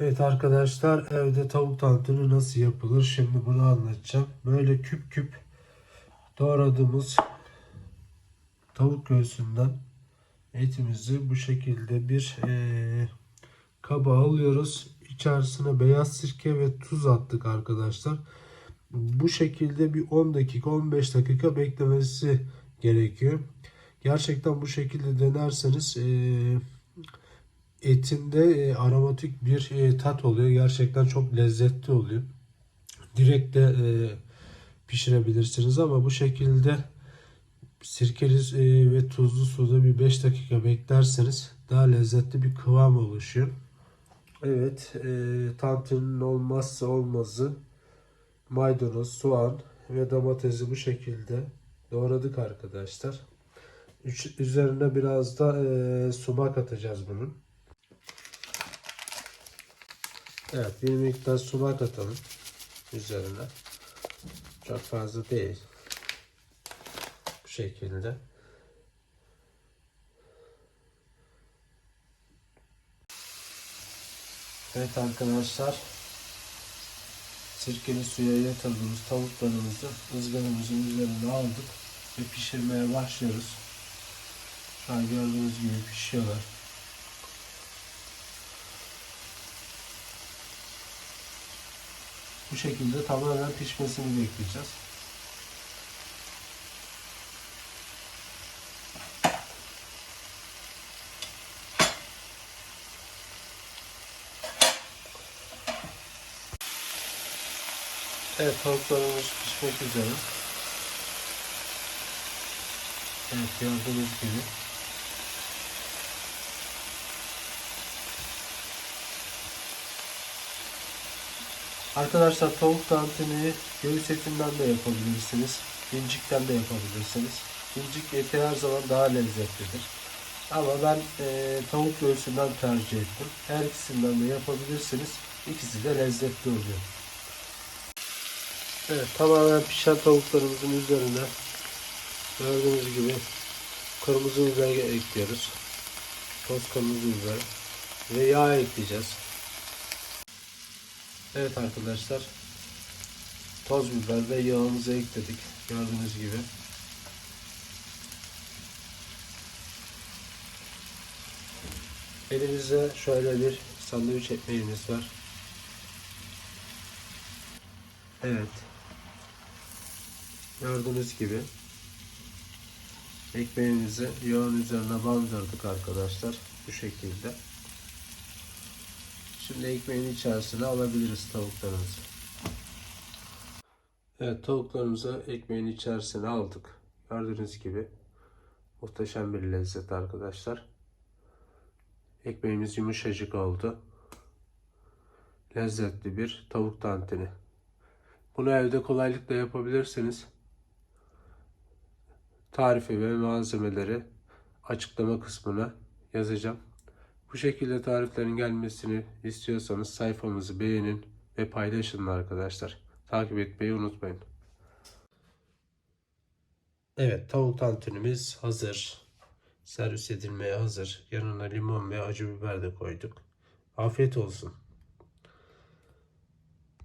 Evet arkadaşlar evde tavuk tantuni nasıl yapılır şimdi bunu anlatacağım. Böyle küp küp doğradığımız tavuk göğsünden etimizi bu şekilde bir eee kaba alıyoruz. İçerisine beyaz sirke ve tuz attık arkadaşlar. Bu şekilde bir 10 dakika 15 dakika beklemesi gerekiyor. Gerçekten bu şekilde denerseniz eee etinde e, aromatik bir e, tat oluyor. Gerçekten çok lezzetli oluyor. Direkt de e, pişirebilirsiniz ama bu şekilde sirkeli e, ve tuzlu suda bir 5 dakika beklerseniz daha lezzetli bir kıvam oluşuyor. Evet, e, tantuninin olmazsa olmazı maydanoz, soğan ve domatesi bu şekilde doğradık arkadaşlar. Üç- Üzerine biraz da e, sumak atacağız bunun. Evet bir miktar sumak atalım üzerine. Çok fazla değil. Bu şekilde. Evet arkadaşlar. Sirkeli suya yatırdığımız tavuklarımızı ızgaramızın üzerine aldık ve pişirmeye başlıyoruz. Şu an gördüğünüz gibi pişiyorlar. Bu şekilde tamamen pişmesini bekleyeceğiz. Evet tavuklarımız pişmek üzere. Evet gördüğünüz gibi. Arkadaşlar tavuk tantuni göğüs etinden de yapabilirsiniz. İncikten de yapabilirsiniz. İncik eti her zaman daha lezzetlidir. Ama ben e, tavuk göğsünden tercih ettim. Her ikisinden de yapabilirsiniz. İkisi de lezzetli oluyor. Evet tamamen pişen tavuklarımızın üzerine gördüğünüz gibi kırmızı biber ekliyoruz. Toz kırmızı biber ve yağ ekleyeceğiz. Evet arkadaşlar. Toz biber ve yağımızı ekledik. Gördüğünüz gibi. Elimizde şöyle bir sandviç ekmeğimiz var. Evet. Gördüğünüz gibi ekmeğimizi yağın üzerine bandırdık arkadaşlar. Bu şekilde. Şimdi ekmeğin içerisine alabiliriz tavuklarımızı. Evet tavuklarımızı ekmeğin içerisine aldık. Gördüğünüz gibi muhteşem bir lezzet arkadaşlar. Ekmeğimiz yumuşacık oldu. Lezzetli bir tavuk tantuni. Bunu evde kolaylıkla yapabilirsiniz. Tarifi ve malzemeleri açıklama kısmına yazacağım. Bu şekilde tariflerin gelmesini istiyorsanız sayfamızı beğenin ve paylaşın arkadaşlar. Takip etmeyi unutmayın. Evet tavuk tantunimiz hazır. Servis edilmeye hazır. Yanına limon ve acı biber de koyduk. Afiyet olsun.